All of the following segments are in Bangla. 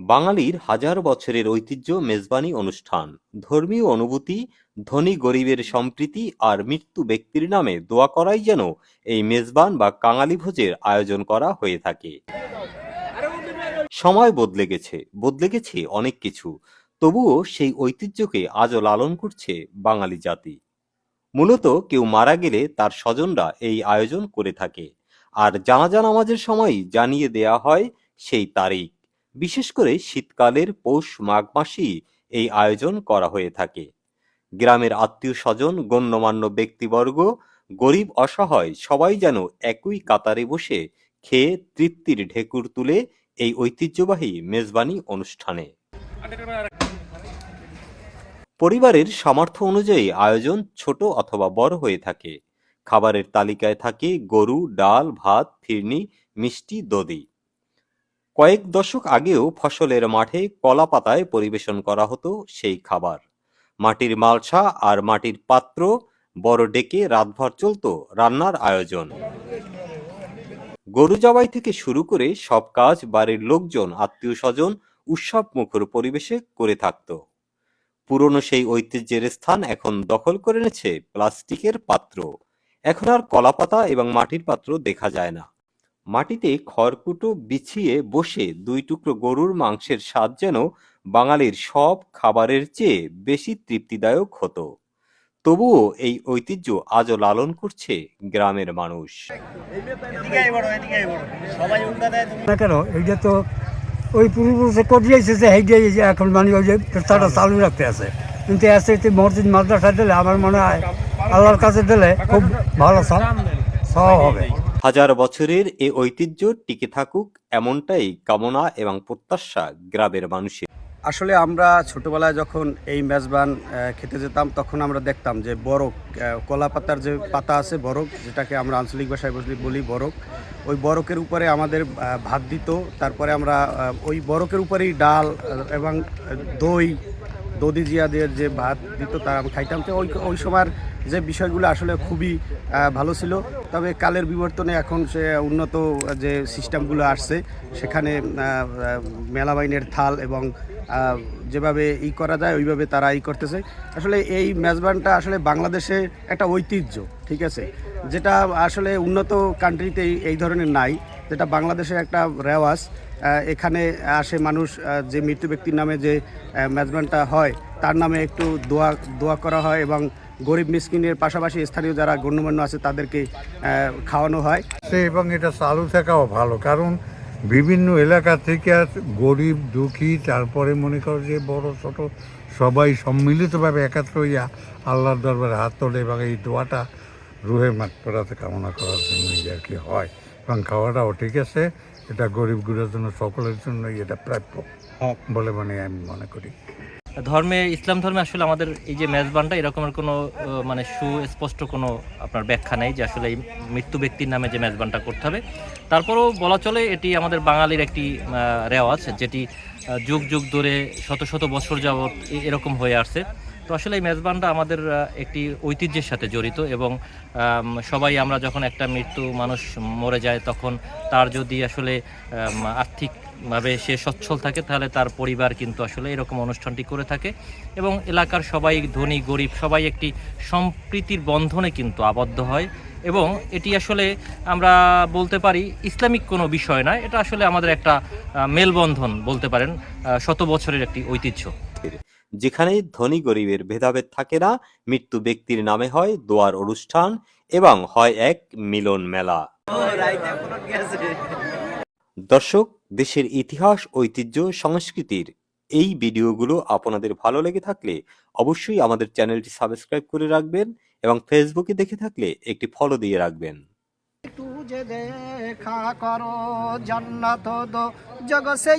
বাঙালির হাজার বছরের ঐতিহ্য মেজবানি অনুষ্ঠান। ধর্মীয় অনুভূতি, ধনী গরিবের সম্প্রীতি আর মৃত্যু ব্যক্তির নামে দোয়া করাই যেন এই মেজবান বা কাঙালি ভোজের আয়োজন করা হয়ে থাকে। সময় বদলে গেছে বদলে গেছে অনেক কিছু। তবুও সেই ঐতিহ্যকে আজও লালন করছে বাঙালি জাতি। মূলত কেউ মারা গেলে তার স্বজনরা এই আয়োজন করে থাকে। আর জানাজা নামাজের সময়ই জানিয়ে দেয়া হয় সেই তারিখ। বিশেষ করে শীতকালের পৌষ মাঘ মাসেই এই আয়োজন করা হয়ে থাকে। গ্রামের আত্মীয় স্বজন গণ্যমান্য ব্যক্তিবর্গ, গরিব, অসহায় সবাই যেন একই কাতারে বসে খেয়ে তৃপ্তির ঢেকুর তুলে এই ঐতিহ্যবাহী মেজবানি অনুষ্ঠানে। পরিবারের সামর্থ্য অনুযায়ী আয়োজন ছোট অথবা বড় হয়ে থাকে। খাবারের তালিকায় থাকে গরু, ডাল, ভাত, ফিরনি, মিষ্টি, দধি। কয়েক দশক আগেও ফসলের মাঠে কলা পাতায় পরিবেশন করা হতো সেই খাবার। মাটির মালসা আর মাটির পাত্র বড় ডেকে রাতভর চলতো রান্নার আয়োজন। গরু জবাই থেকে শুরু করে সব কাজ বাড়ির লোকজন আত্মীয় স্বজন উৎসব মুখর পরিবেশে করে থাকত। পুরনো সেই ঐতিহ্যের স্থান এখন দখল করে নিয়েছে প্লাস্টিকের পাত্র। এখন আর কলাপাতা এবং মাটির পাত্র দেখা যায় না। মাটিতে খড়কুটো বিছিয়ে বসে দুই টুকরো গরুর মাংসের স্বাদ যেন বাঙালির সব খাবারের চেয়ে বেশি তৃপ্তিদায়ক হতো। তবুও এই ঐতিহ্য আজও লালন করছে গ্রামের মানুষ। না কেন এইটা তো ওই পূর্বপুরুষে করিয়েছে যে যে এখন মানে ওই যে প্রথাটা চালু রাখতে আছে। কিন্তু এসে এতে মসজিদ মাদ্রাসা দিলে আমার মনে হয় আল্লাহর কাছে দিলে খুব ভালো সব সব হবে। হাজার বছরের এ ঐতিহ্য টিকে থাকুক এমনটাই কামনা এবং প্রত্যাশা গ্রামের মানুষের। আসলে আমরা ছোটবেলায় যখন এই মেজবান খেতে যেতাম, তখন আমরা দেখতাম যে বরক কলা পাতার যে পাতা আছে, বরক, যেটাকে আমরা আঞ্চলিক ভাষায় বসলি বলি বরক, ওই বরকের উপরে আমাদের ভাত দিত, তারপরে আমরা ওই বরকের উপরেই ডাল এবং দই দধি জিয়াদের যে ভাত দিত, তা আমি খাইতাম। তো ওই ওই সময়ের যে বিষয়গুলো আসলে খুবই ভালো ছিল। তবে কালের বিবর্তনে এখন সে উন্নত যে সিস্টেমগুলো আসছে, সেখানে মেলাবাইনের থাল এবং যেভাবে ই করা যায়, ওইভাবে তারা ই করতেছে। আসলে এই মেজবানটা আসলে বাংলাদেশে একটা ঐতিহ্য, ঠিক আছে? যেটা আসলে উন্নত কান্ট্রিতে এই- ধরনের নাই, যেটা বাংলাদেশের একটা রেওয়াজ। এখানে আসে মানুষ যে মৃত্যু ব্যক্তির নামে যে মেজবানটা হয়, তার নামে একটু দোয়া দোয়া করা হয় এবং গরিব মিসকিনের পাশাপাশি স্থানীয় যারা গণ্যমান্য আছে তাদেরকে খাওয়ানো হয়। এবং এটা চালু থাকাও ভালো, কারণ বিভিন্ন এলাকা থেকে গরিব, দুঃখী, তারপরে মনে করো যে বড়, ছোট, সবাই সম্মিলিতভাবে একাত্র হইয়া আল্লাহর দরবারে হাত তোলে এবং এই দোয়াটা রুহে মাত্রাতে কামনা করার জন্যই আর কি হয়। এবং খাওয়াটাও ঠিক আছে। এটা গরিব গরিবগুলোর জন্য সকলের জন্যই এটা প্রাপ্য বলে মানে আমি মনে করি। ধর্মে ইসলাম ধর্মে আসলে আমাদের এই যে মেজবানটা এরকমের কোনো মানে সুস্পষ্ট কোনো আপনার ব্যাখ্যা নেই যে আসলে এই মৃত্যু ব্যক্তির নামে যে মেজবানটা করতে হবে। তারপরেও বলা চলে এটি আমাদের বাঙালির একটি রেওয়াজ যেটি যুগ যুগ ধরে শত শত বছর যাবৎ এরকম হয়ে আসছে। তো আসলে এই মেজবানটা আমাদের একটি ঐতিহ্যের সাথে জড়িত এবং সবাই আমরা যখন একটা মৃত্যু মানুষ মরে যায় তখন তার যদি আসলে আম, আর্থিকভাবে সে সচ্ছল থাকে তাহলে তার পরিবার কিন্তু আসলে এরকম অনুষ্ঠানটি করে থাকে এবং এলাকার সবাই ধনী গরিব সবাই একটি সম্প্রীতির বন্ধনে কিন্তু আবদ্ধ হয় এবং এটি আসলে আমরা বলতে পারি ইসলামিক কোনো বিষয় নয় এটা আসলে আমাদের একটা মেলবন্ধন বলতে পারেন শত বছরের একটি ঐতিহ্য। যেখানে ধনী গরিবের ভেদাভেদ থাকে না, মৃত্যু ব্যক্তির নামে হয় দোয়ার অনুষ্ঠান এবং হয় এক মিলন মেলা। দর্শক, দেশের ইতিহাস, ঐতিহ্য, সংস্কৃতির এই ভিডিওগুলো আপনাদের ভালো লেগে থাকলে অবশ্যই আমাদের চ্যানেলটি সাবস্ক্রাইব করে রাখবেন এবং ফেসবুকে দেখে থাকলে একটি ফলো দিয়ে রাখবেন। দেখা করো, জান্নাত দো, জগ সে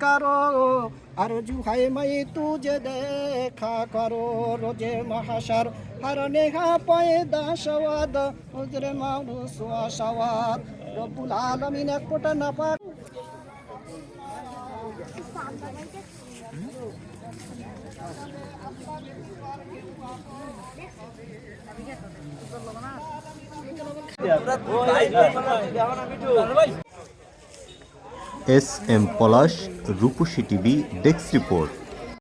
করো? আরজু জুহাই মাই তুজে দেখা করো রোজে মহাসার হার নেহা পায়ে দাসওয়াদ হজরে মানুষ আসাওয়াদ রব্বুল আলমিন এক কোটা না পাক ভাই S M Palash Rupshi TV desk report.